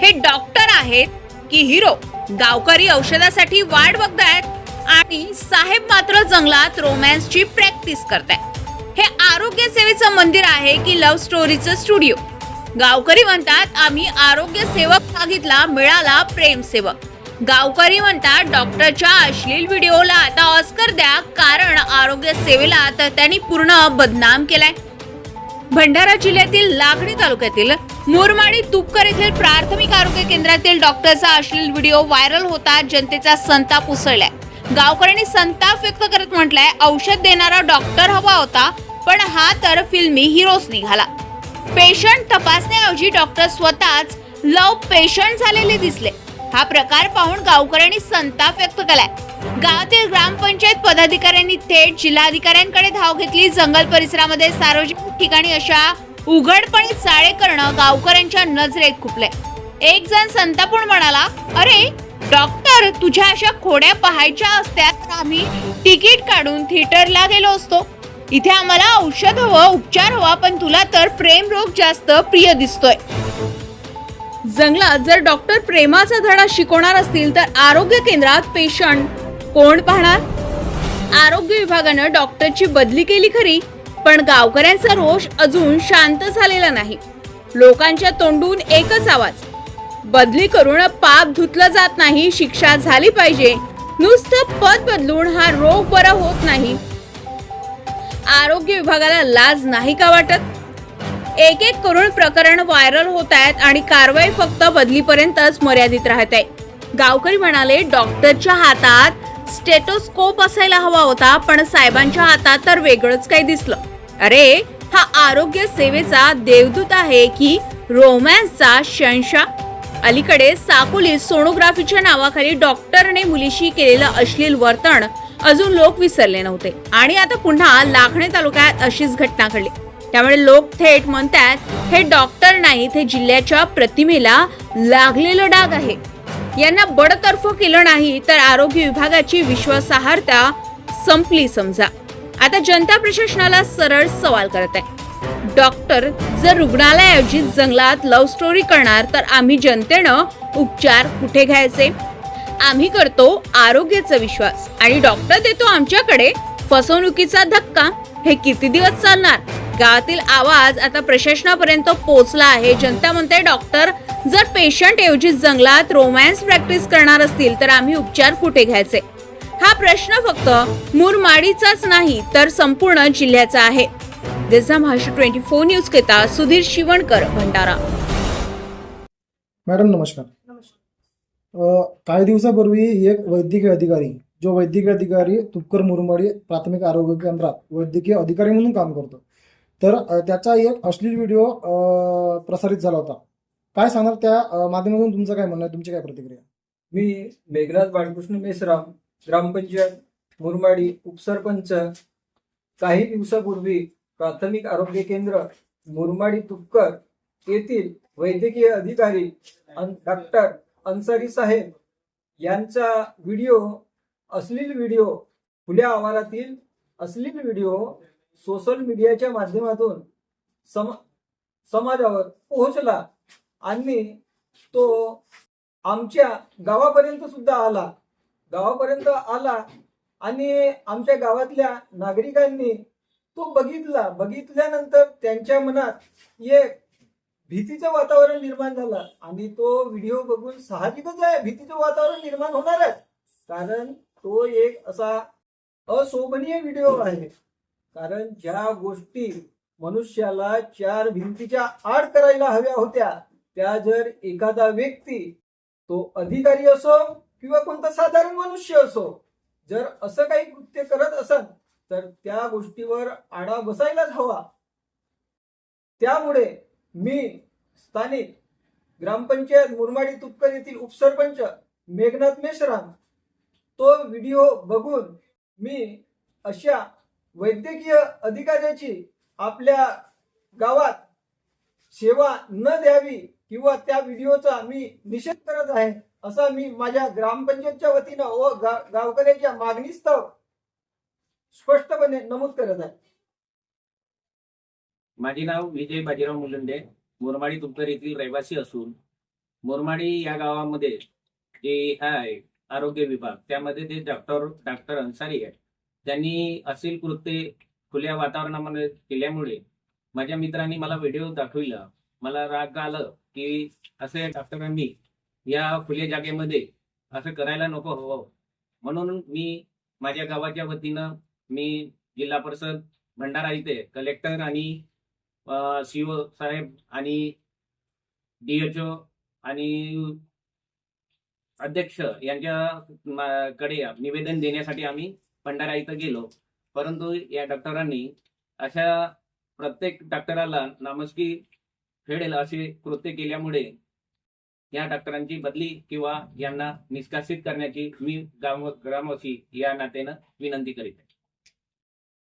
हे डॉक्टर आहेत की हिरो. गावकरी औषधासाठी वाट बघतायत आणि साहेब मात्र जंगलात रोमॅन्सची प्रॅक्टिस करतायत. हे आरोग्य सेवेचं मंदिर आहे की लव्ह स्टोरीचं स्टुडिओ गावकरी म्हणतात आम्ही आरोग्य सेवक मागितला मिळाला प्रेम सेवक. गावकरी म्हणतात डॉक्टरच्या अश्लील व्हिडिओला आता ऑस्कर द्या कारण आरोग्य सेवेला तर त्यांनी पूर्ण बदनाम केलाय. भंडारा जिल्ह्यातील लागणी तालुक्यातील मुरमाडी तुपकर येथील प्राथमिक आरोग्य केंद्रातील डॉक्टरचा अश्लील व्हिडिओ व्हायरल होता जनतेचा संताप उसळलाय. गावकऱ्यांनी संताप व्यक्त करत म्हटलंय औषध देणारा डॉक्टर हवा होता पण हा तर फिल्मी हिरोच निघाला. पेशंट तपासण्याऐवजी डॉक्टर स्वतःच लव पेशंट झालेले दिसले. हा प्रकार पाहून गावकऱ्यांनी संताप व्यक्त केलाय. गावातील ग्रामपंचायत पदाधिकाऱ्यांनी थेट जिल्हाधिकाऱ्यांकडे धाव घेतली. जंगल परिसरामध्ये सार्वजनिक ठिकाणी अशा उघडपणे चाळे करणं गावकऱ्यांच्या नजरेत खुपले एक जण संतापून म्हणाला अरे डॉक्टर तुझ्या अशा खोड्या पाहायच्या असत्या तर आम्ही तिकीट काढून थिएटरला गेलो असतो. इथे आम्हाला औषध हवं उपचार हवा पण तुला तर प्रेम रोग जास्त प्रिय दिसतोय. जंगलात जर डॉक्टर प्रेमाचा धडा शिकवणार असतील तर आरोग्य केंद्रात पेशंट कोण पाहणार? आरोग्य विभागानं डॉक्टरची बदली केली खरी. पण गावकऱ्यांचा रोष अजून शांत झालेला नाही. लोकांच्या तोंडून एकच आवाज बदली करून पाप धुतलं जात नाही शिक्षा झाली पाहिजे. नुसतं पद बदलून हा रोग बरा होत नाही. आरोग्य विभागाला लाज नाही का वाटत? एक एक करून प्रकरण व्हायरल होत आहेत आणि कारवाई फक्त बदलीपर्यंतच मर्यादित राहत आहे. गावकरी म्हणाले डॉक्टरच्या हातात स्टेटोस्कोप असायला हवा होता पण साहेबांच्या हातात तर वेगळंच काही दिसलं. अरे हा आरोग्य सेवेचा देवदूत आहे की रोमॅन्सचा शंशा? अलीकडे साकोलीत सोनोग्राफीच्या नावाखाली डॉक्टरने मुलीशी केलेलं अश्लील वर्तन अजून लोक विसरले नव्हते. आणि आता पुन्हा लाखणे तालुक्यात अशीच घटना घडली. त्यामुळे लोक थेट म्हणतात हे डॉक्टर नाहीत हे जिल्ह्याच्या प्रतिमेला लागलेलं डाग आहे. यांना बडतर्फ केलं नाही तर आरोग्य विभागाची विश्वासार्हता संपली समजा. आता जनता प्रशासनाला सरळ सवाल करत. आहे डॉक्टर जर रुग्णालयाऐवजी जंगलात लव्ह स्टोरी करणार तर आम्ही जनतेनं उपचार कुठे घ्यायचे? आम्ही करतो आरोग्याचा विश्वास आणि डॉक्टर देतो आमच्याकडे फसवणुकीचा धक्का. हे किती दिवस चालणार? गावातील आवाज आता प्रशासनापर्यंत पोहोचला आहे. जनता म्हणते डॉक्टर जर पेशंट ऐवजी जंगलात रोमॅन्स प्रॅक्टिस करणार असतील तर आम्ही उपचार कुठे घ्यायचे? हा प्रश्न फक्त मुरमाडीचाच नाही तर संपूर्ण जिल्ह्याचा आहे. दिसा महाराष्ट्र ट्वेंटी फोर न्यूज केता सुधीर शिवणकर भंडारा. मॅडम नमस्कार. अ, काही दिवसापूर्वी एक वैद्यकीय अधिकारी जो वैद्यकीय अधिकारी तुपकर मुरमाडी प्राथमिक आरोग्य केंद्रात वैद्यकीय अधिकारी म्हणून काम करतो तर अ, त्याचा एक अश्लील व्हिडिओ अ, प्रसारित झाला होता. काय सांगणार त्या अ, माध्यमातून तुमचं काय म्हणणं आहे? तुमची काय प्रतिक्रिया? मी मेघनाथ बाळकृष्ण मेसराम ग्रामपंचायत मुरमाडी उपसरपंच काही दिवसापूर्वी प्राथमिक आरोग्य केंद्र मुरमाडी तुपकर येथील वैद्यकीय अधिकारी डॉक्टर अन्सारी साहेब यांचा व्हिडिओ अश्लील व्हिडिओ खुल्या आवारातील अश्लील व्हिडिओ सोशल मीडियाच्या माध्यमातून सम समाजावर पोहोचला आणि तो आमच्या गावापर्यंत सुद्धा आला. गावापर्यंत आला आणि आमच्या गावातल्या नागरिकांनी तो बघितला. बघितल्यानंतर त्यांच्या मनात एक भीतीचं वातावरण निर्माण झालं. आणि तो व्हिडिओ बघून साहजिकच आहे भीतीचं वातावरण निर्माण होणारच कारण तो एक असा अशोभनीय व्हिडिओ आहे. कारण ज्या गोष्टी मनुष्याला चार भिंतीच्या आड करायला हव्या होत्या त्या जर एखादा व्यक्ती तो अधिकारी असो किंवा कोणता साधारण मनुष्य असो जर असं काही कृत्य करत असेल तर त्या गोष्टीवर आडा बसायलाच हवा. त्यामुळे मी स्थानिक ग्रामपंचायत मुरमाडी तुपकर येथील उपसरपंच मेघनाथ मेश्राम तो व्हिडिओ बघून मी अशा वैद्यकीय अधिकाऱ्याची आपल्या गावात सेवा न द्यावी किंवा त्या व्हिडिओचा मी निषेध करत आहे. असं मी माझ्या ग्रामपंचायतच्या वतीनं व गावकऱ्यांच्या गावकऱ्याच्या मागणीस्तव स्पष्टपणे नमूद करत आहे. माझे नाव विजय बाजीराव मुलंडे. मोरमाडी तुमकर येथील रहिवासी असून मोरमाडी या गावामध्ये जे आहे आरोग्य विभाग त्यामध्ये ते डॉक्टर डॉक्टर अन्सारी आहे त्यांनी असील कृत्य खुल्या वातावरणामध्ये केल्यामुळे माझ्या मित्रांनी मला व्हिडिओ दाखविला. मला राग आलं की असे डॉक्टरांनी या खुल्या जागेमध्ये असं करायला नको. हवं म्हणून मी माझ्या गावाच्या वतीनं मी जिल्हा परिषद भंडारा इथे कलेक्टर आणि सीओ साहेब आणि डीएचओ आणि अध्यक्ष यांच्या कडे निवेदन देण्यासाठी आम्ही भंडारा इथं गेलो. परंतु या डॉक्टरांनी अशा प्रत्येक डॉक्टराला नामस्की फेडेल असे कृत्य केल्यामुळे या डॉक्टरांची बदली किंवा यांना निष्कासित करण्याची मी ग्रामवासी या नात्यानं विनंती करीत आहे.